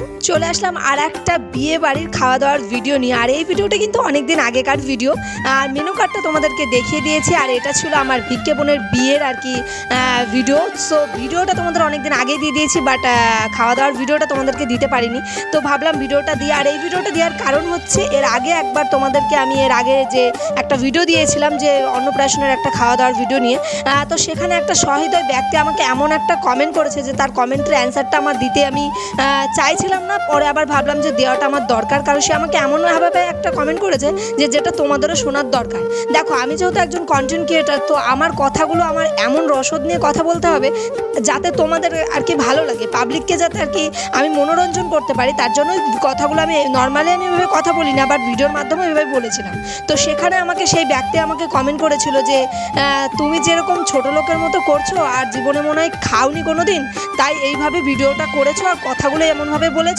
う。আসলাম আর একটা বিয়ে বাড়ির খাওয়া দাওয়ার ভিডিও নিয়ে। আর এই ভিডিওটা কিন্তু অনেক দিন আগেকার ভিডিও আর মেনু কার্ডটা তোমাদেরকে দেখিয়ে দিয়েছি। আর এটা ছিল আমার ভিক্ষে বোনের বিয়ের আর কি ভিডিও সো ভিডিওটা তোমাদের অনেক দিন আগে দিয়ে দিয়েছি বাট খাওয়া দাওয়ার ভিডিওটা তোমাদেরকে দিতে পারিনি। তো ভাবলাম ভিডিওটা দিয়ে আর এই ভিডিওটা দেওয়ার কারণ হচ্ছে, এর আগে একবার তোমাদেরকে আমি এর আগে যে একটা ভিডিও দিয়েছিলাম, যে অন্নপ্রাশনের একটা খাওয়া দাওয়ার ভিডিও নিয়ে তো সেখানে একটা সহৃদয় ব্যক্তি আমাকে এমন একটা কমেন্ট করেছে যে তার কমেন্টের অ্যান্সারটা আমার দিতে আমি চাইছিলাম না পরে আবার ভাবলাম যে দেওয়াটা আমার দরকার, কারণ সে আমাকে এমনভাবে একটা কমেন্ট করেছে যে যেটা তোমাদেরও শোনার দরকার। দেখো, আমি যেহেতু একজন কন্টেন্ট ক্রিয়েটার তো আমার কথাগুলো আমার এমন রসদ নিয়ে কথা বলতে হবে যাতে তোমাদের আর কি ভালো লাগে। পাবলিককে যাতে আর কি আমি মনোরঞ্জন করতে পারি, তার জন্য কথাগুলো আমি নর্মালি আমি এভাবে কথা বলি না বাট ভিডিওর মাধ্যমে এভাবে বলেছিলাম। তো সেখানে আমাকে সেই ব্যক্তি আমাকে কমেন্ট করেছিল যে তুমি যেরকম ছোট লোকের মতো করছ, আর জীবনে মনে হয় খাওনি কোনো দিন তাই এইভাবে ভিডিওটা করেছ, আর কথাগুলো এমনভাবে বলেছ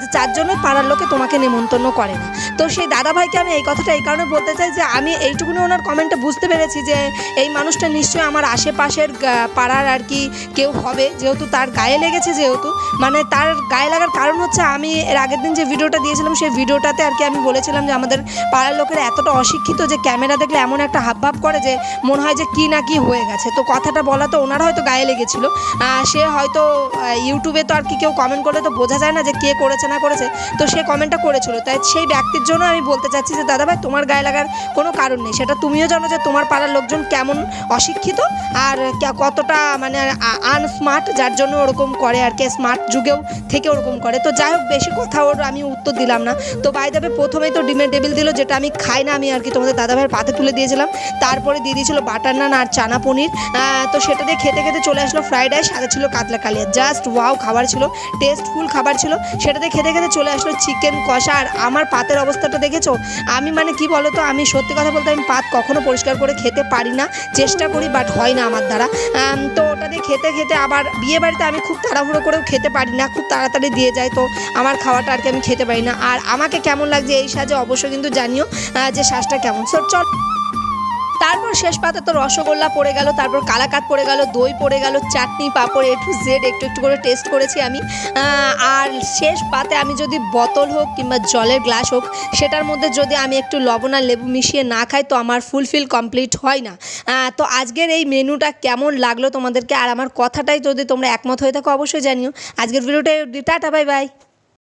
যে যার জন্য পাড়ার লোকে তোমাকে নেমন্তন্ন করে না। তো সেই দাদাভাইকে আমি এই কথাটা এই কারণে বলতে চাই যে আমি এইটুকুনি ওনার কমেন্টে বুঝতে পেরেছি যে এই মানুষটা নিশ্চয়ই আমার আশেপাশের পাড়ার আর কি কেউ হবে, যেহেতু তার গায়ে লেগেছে যেহেতু। মানে তার গায়ে লাগার কারণ হচ্ছে আমি এর আগের দিন যে ভিডিওটা দিয়েছিলাম, সেই ভিডিওটাতে আর কি আমি বলেছিলাম যে আমাদের পাড়ার লোকেরা এতটা অশিক্ষিত যে ক্যামেরা দেখলে এমন একটা হাবভাব করে যে মনে হয় যে কি না কি হয়ে গেছে। তো কথাটা বলা তো ওনার হয়তো গায়ে লেগেছিল। সে হয়তো ইউটিউবে তো আর কি কেউ কমেন্ট করলে তো বোঝা যায় না যে কে করেছে না করেছে, তো সে কমেন্টটা করেছিল। তাই সেই ব্যক্তির জন্য আমি বলতে চাচ্ছি যে, দাদা ভাই, তোমার গায়ে লাগার কোনো কারণ নেই। সেটা তুমিও জানো যে, তোমার পাড়ার লোকজন কেমন অশিক্ষিত আর কতটা মানে আনস্মার্ট যার জন্য ওরকম করে আর কি স্মার্ট যুগেও থেকে ওরকম করে। তো যাই হোক, বেশি কথা ওর আমি উত্তর দিলাম না। তো বাই দেবে প্রথমেই তো ডিমের টেবিল দিল, যেটা আমি খাই না, আমি আর কি তোমাদের দাদাভাইয়ের পাতে তুলে দিয়েছিলাম। তারপরে দিয়ে দিয়েছিল বাটার নান আর চানা পনির। তো সেটা দিয়ে খেতে খেতে চলে আসলো ফ্রাইড রাইস সাথে ছিল কাতলা কালিয়া। জাস্ট ওয়াও খাবার ছিল টেস্টফুল খাবার ছিল। সেটাতে খেতে খেতে চলে আসলো চিকেন কষা। আর আমার পাতের অবস্থাটা দেখেছ? আমি মানে কি বলো তো আমি সত্যি কথা বলতে আমি পাত কখনো পরিষ্কার করে খেতে পারি না, চেষ্টা করি বাট হয় না আমার দ্বারা। তো ওটা দিয়ে খেতে খেতে আবার বিয়ে বাড়িতে আমি খুব তাড়াহুড়ো করেও খেতে পারি না, খুব তাড়াতাড়ি দিয়ে যায় তো আমার খাওয়াটা আর কি আমি খেতে পারি না। আর আমাকে কেমন লাগছে এই সাজে অবশ্যই কিন্তু জানিও যে শ্বাসটা কেমন। সো চল তারপর শেষ পাতে তো রসগোল্লা পড়ে গেল, তারপর কালাকাত পড়ে গেল, দই পড়ে গেল, চাটনি, পাঁপড় এ টু জেড একটু একটু করে টেস্ট করেছি আমি। আর শেষ পাতে আমি যদি বোতল হোক কিংবা জলের গ্লাস হোক, সেটার মধ্যে যদি আমি একটু লবণ আর লেবু মিশিয়ে না খাই, তো আমার ফুলফিল কমপ্লিট হয় না। তো আজকের এই মেনুটা কেমন লাগল তোমাদেরকে? আর আমার কথাটাই যদি তোমরা একমত হয়ে থাকো, অবশ্যই জানিও। আজকের ভিডিওটা টাটা বাই বাই